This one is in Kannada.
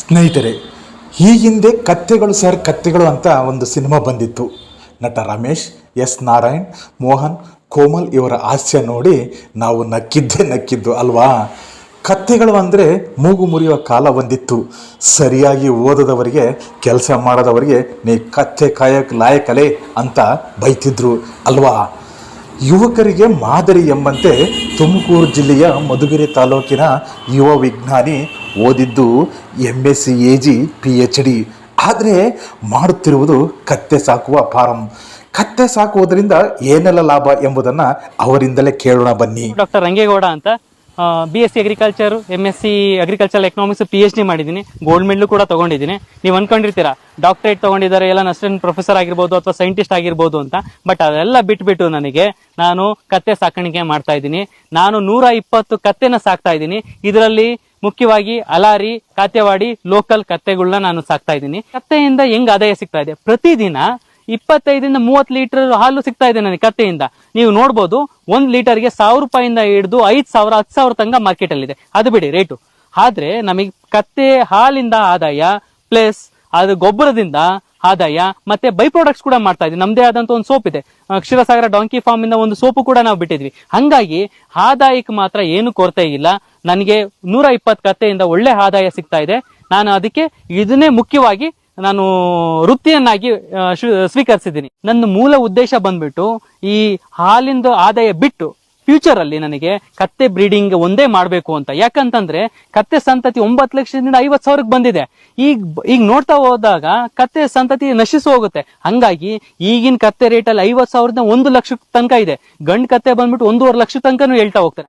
ಸ್ನೇಹಿತರೆ ಈ ಹಿಂದೆ ಕತ್ತೆಗಳು ಸರ್ ಕತ್ತೆಗಳು ಅಂತ ಒಂದು ಸಿನಿಮಾ ಬಂದಿತ್ತು. ನಟ ರಮೇಶ್, ಎಸ್ ನಾರಾಯಣ್, ಮೋಹನ್, ಕೋಮಲ್ ಇವರ ಹಾಸ್ಯ ನೋಡಿ ನಾವು ನಕ್ಕಿದ್ದೇ ನಕ್ಕಿದ್ದು ಅಲ್ವಾ? ಕತ್ತೆಗಳು ಅಂದರೆ ಮೂಗು ಮುರಿಯುವ ಕಾಲ ಒಂದಿತ್ತು ಸರಿಯಾಗಿ ಓದದವರಿಗೆ, ಕೆಲಸ ಮಾಡದವರಿಗೆ, ನೀ ಕತ್ತೆ ಕಾಯಕ್ ಲಾಯಕಲೆ ಅಂತ ಬೈತಿದ್ರು ಅಲ್ವಾ? ಯುವಕರಿಗೆ ಮಾದರಿ ಎಂಬಂತೆ ತುಮಕೂರು ಜಿಲ್ಲೆಯ ಮಧುಗಿರಿ ತಾಲೂಕಿನ ಯುವ ವಿಜ್ಞಾನಿ ಓದಿದ್ದು M S C A G P H D ಆದರೆ ಮಾಡುತ್ತಿರುವುದು ಕತ್ತೆ ಸಾಕುವ ಫಾರಂ. ಕತ್ತೆ ಸಾಕುವುದರಿಂದ ಏನೆಲ್ಲ ಲಾಭ ಎಂಬುದನ್ನು ಅವರಿಂದಲೇ ಕೇಳೋಣ ಬನ್ನಿ. ಡಾಕ್ಟರ್ ರಂಗೇಗೌಡ ಅಂತ. B S C agriculture M S C agriculture economics P H D ಮಾಡಿದ್ದೀನಿ. ಗೋಲ್ಡ್ ಮೆಡಲ್ ಕೂಡ ತೊಗೊಂಡಿದ್ದೀನಿ. ನೀವು ಅನ್ಕೊಂಡಿರ್ತೀರಾ ಡಾಕ್ಟರೇಟ್ ತೊಗೊಂಡಿದ್ದಾರೆ, ಎಲ್ಲ ಅಸಿಸ್ಟೆಂಟ್ ಪ್ರೊಫೆಸರ್ ಆಗಿರ್ಬೋದು ಅಥವಾ ಸೈಂಟಿಸ್ಟ್ ಆಗಿರ್ಬೋದು ಅಂತ. ಬಟ್ ಅದೆಲ್ಲ ಬಿಟ್ಬಿಟ್ಟು ನನಗೆ ನಾನು ಕತ್ತೆ ಸಾಕಾಣಿಕೆ ಮಾಡ್ತಾ ಇದ್ದೀನಿ. ನಾನು ನೂರ ಇಪ್ಪತ್ತು ಕತ್ತೆನ ಸಾಕ್ತಾ ಇದ್ದೀನಿ. ಇದರಲ್ಲಿ ಮುಖ್ಯವಾಗಿ ಅಲಾರಿ, ಕಾತ್ಯವಾಡಿ, ಲೋಕಲ್ ಕತ್ತೆಗಳನ್ನ ನಾನು ಸಾಕ್ತಾ ಇದ್ದೀನಿ. ಕತ್ತೆಯಿಂದ ಹೆಂಗ್ ಆದಾಯ ಸಿಗ್ತಾ ಇದೆ? ಪ್ರತಿದಿನ ಇಪ್ಪತ್ತೈದರಿಂದ ಮೂವತ್ತು ಲೀಟರ್ ಹಾಲು ಸಿಗ್ತಾ ಇದೆ ನನಗೆ ಕತ್ತೆಯಿಂದ. ನೀವು ನೋಡ್ಬೋದು, ಒಂದ್ ಲೀಟರ್ಗೆ ಸಾವಿರ ರೂಪಾಯಿಂದ ಹಿಡಿದು ಐದ್ ಸಾವಿರ, ಹತ್ತು ಸಾವಿರ ತನಕ ಮಾರ್ಕೆಟ್ ಅಲ್ಲಿ ಇದೆ ಅದು ಬಿಡಿ ರೇಟು ಆದ್ರೆ ನಮಗೆ ಕತ್ತೆ ಹಾಲಿಂದ ಆದಾಯ ಪ್ಲಸ್ ಅದು ಗೊಬ್ಬರದಿಂದ ಆದಾಯ ಮತ್ತೆ ಬೈ ಪ್ರಾಡಕ್ಟ್ಸ್ ಕೂಡ ಮಾಡ್ತಾ ಇದ್ವಿ. ನಮ್ದೇ ಆದಂತ ಒಂದು ಸೋಪ್ ಇದೆ. ಕ್ಷೀರಸಾಗರ ಡಾಂಕಿ ಫಾರ್ಮ್ ಇಂದ ಒಂದು ಸೋಪು ಕೂಡ ನಾವು ಬಿಟ್ಟಿದ್ವಿ. ಹಂಗಾಗಿ ಆದಾಯಕ್ಕೆ ಮಾತ್ರ ಏನು ಕೊರತೆ ಇಲ್ಲ. ನನಗೆ ನೂರ ಇಪ್ಪತ್ತು ಕತ್ತೆಯಿಂದ ಒಳ್ಳೆ ಆದಾಯ ಸಿಗ್ತಾ ಇದೆ. ನಾನು ಅದಕ್ಕೆ ಇದನ್ನೇ ಮುಖ್ಯವಾಗಿ ನಾನು ವೃತ್ತಿಯನ್ನಾಗಿ ಸ್ವೀಕರಿಸಿದ್ದೀನಿ. ನನ್ನ ಮೂಲ ಉದ್ದೇಶ ಬಂದ್ಬಿಟ್ಟು ಈ ಹಾಲಿಂದು ಆದಾಯ ಬಿಟ್ಟು ಫ್ಯೂಚರ್ ಅಲ್ಲಿ ನನಗೆ ಕತ್ತೆ ಬ್ರೀಡಿಂಗ್ ಒಂದೇ ಮಾಡಬೇಕು ಅಂತ. ಯಾಕಂತಂದ್ರೆ ಕತ್ತೆ ಸಂತತಿ ಒಂಬತ್ತು ಲಕ್ಷದಿಂದ ಐವತ್ ಸಾವಿರಕ್ಕೆ ಬಂದಿದೆ. ಈಗ ಈಗ ನೋಡ್ತಾ ಹೋದಾಗ ಕತ್ತೆ ಸಂತತಿ ನಶಿಸಿ ಹೋಗುತ್ತೆ. ಹಂಗಾಗಿ ಈಗಿನ ಕತ್ತೆ ರೇಟ್ ಅಲ್ಲಿ ಐವತ್ ಸಾವಿರದ ಒಂದು ಲಕ್ಷ ತನಕ ಇದೆ. ಗಂಡ್ ಕತ್ತೆ ಬಂದ್ಬಿಟ್ಟು ಒಂದೂವರೆ ಲಕ್ಷ ತನಕನೂ ಹೇಳ್ತಾ ಹೋಗ್ತಾರೆ.